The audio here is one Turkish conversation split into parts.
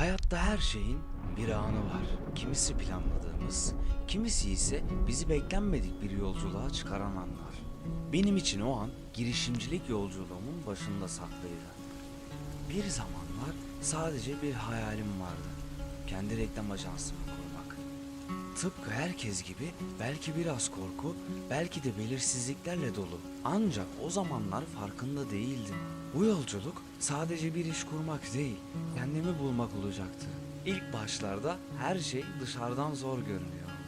Hayatta her şeyin bir anı var. Kimisi planladığımız, kimisi ise bizi beklenmedik bir yolculuğa çıkaran anlar. Benim için o an girişimcilik yolculuğumun başında saklıydı. Bir zamanlar sadece bir hayalim vardı. Kendi reklam ajansımı kurmak. Tıpkı herkes gibi belki biraz korku, belki de belirsizliklerle dolu. Ancak o zamanlar farkında değildim. Bu yolculuk sadece bir iş kurmak değil, kendimi bulmak olacaktı. İlk başlarda her şey dışarıdan zor görünüyordu.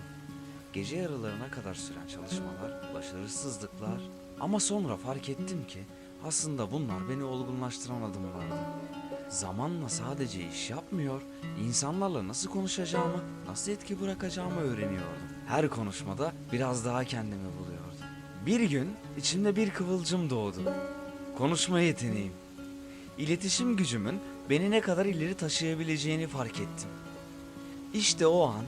Gece yarılarına kadar süren çalışmalar, başarısızlıklar ama sonra fark ettim ki aslında bunlar beni olgunlaştıran adımlardı. Zamanla sadece iş yapmıyor, insanlarla nasıl konuşacağımı, nasıl etki bırakacağımı öğreniyordum. Her konuşmada biraz daha kendimi buluyordum. Bir gün içimde bir kıvılcım doğdu. Konuşma yeteneğim. İletişim gücümün beni ne kadar ileri taşıyabileceğini fark ettim. İşte o an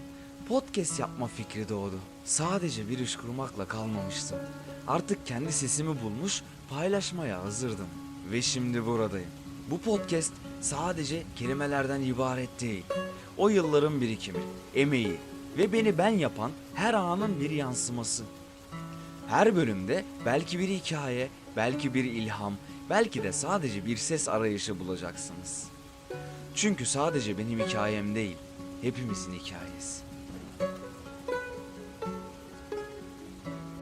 podcast yapma fikri doğdu. Sadece bir iş kurmakla kalmamıştım. Artık kendi sesimi bulmuş, paylaşmaya hazırdım. Ve şimdi buradayım. Bu podcast sadece kelimelerden ibaret değil. O yılların birikimi, emeği ve beni ben yapan her anın bir yansıması. Her bölümde belki bir hikaye, belki bir ilham, belki de sadece bir ses arayışı bulacaksınız. Çünkü sadece benim hikayem değil, hepimizin hikayesi.